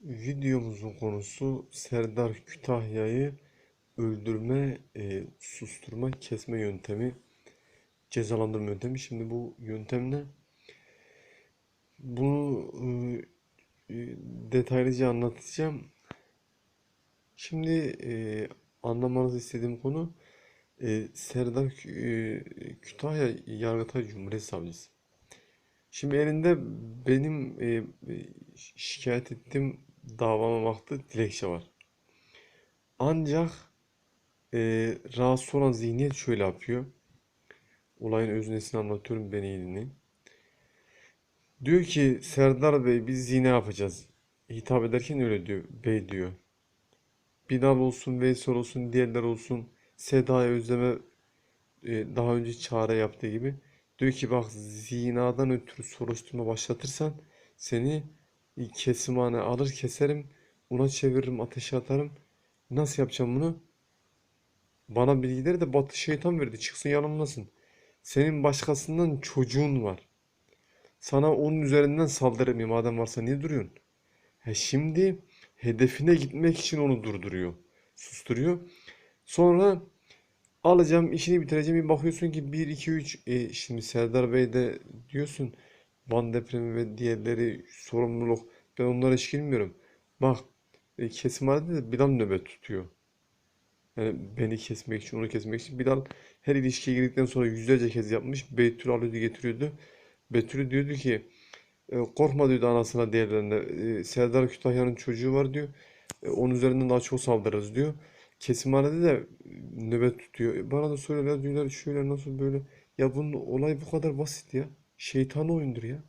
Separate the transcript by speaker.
Speaker 1: Videomuzun konusu Serdar Kütahya'yı öldürme, e, susturma, kesme yöntemi, cezalandırma yöntemi. Şimdi bu yöntem ne? Bunu e, detaylıca anlatacağım. Şimdi e, anlamanızı istediğim konu e, Serdar e, Kütahya Yargıtay Cumhuriyet Savcısı. Şimdi elinde benim e, e, şikayet ettiğim davama baktığı dilekçe var. Ancak e, rahatsız olan zihniyet şöyle yapıyor. Olayın öznesini anlatıyorum beni iyi dinleyin. Diyor ki Serdar Bey biz zina yapacağız. Hitap ederken öyle diyor. Bey diyor. Bilal olsun, Veysel olsun, diğerler olsun. Seda'ya Özlem'e e, daha önce çağrı yaptığı gibi. Diyor ki bak zinadan ötürü soruşturma başlatırsan seni kesimhane alır keserim. Una çeviririm, ateşe atarım. Nasıl yapacağım bunu? Bana bilgileri de Batı şeytan verdi. Çıksın yanımlasın. Senin başkasından çocuğun var. Sana onun üzerinden saldırmayayım madem varsa niye duruyorsun? He şimdi hedefine gitmek için onu durduruyor. Susturuyor. Sonra alacağım işini bitireceğim bir bakıyorsun ki 1 2 3 e, şimdi Serdar Bey de diyorsun Van depremi ve diğerleri sorumluluk ben onlara hiç girmiyorum. Bak e, kesimhanede de Bilal nöbet tutuyor. Yani beni kesmek için, onu kesmek için. Bilal her ilişkiye girdikten sonra yüzlerce kez yapmış. Betül alıyordu, getiriyordu. Betül diyordu ki e, korkma diyordu anasına diğerlerine. E, Serdar Kütahya'nın çocuğu var diyor. E, onun üzerinden daha çok saldırırız diyor. Kesimhanede de nöbet tutuyor. Bana da soruyorlar diyorlar şöyle nasıl böyle. Ya bunun olay bu kadar basit ya. Şeytan oyundur ya.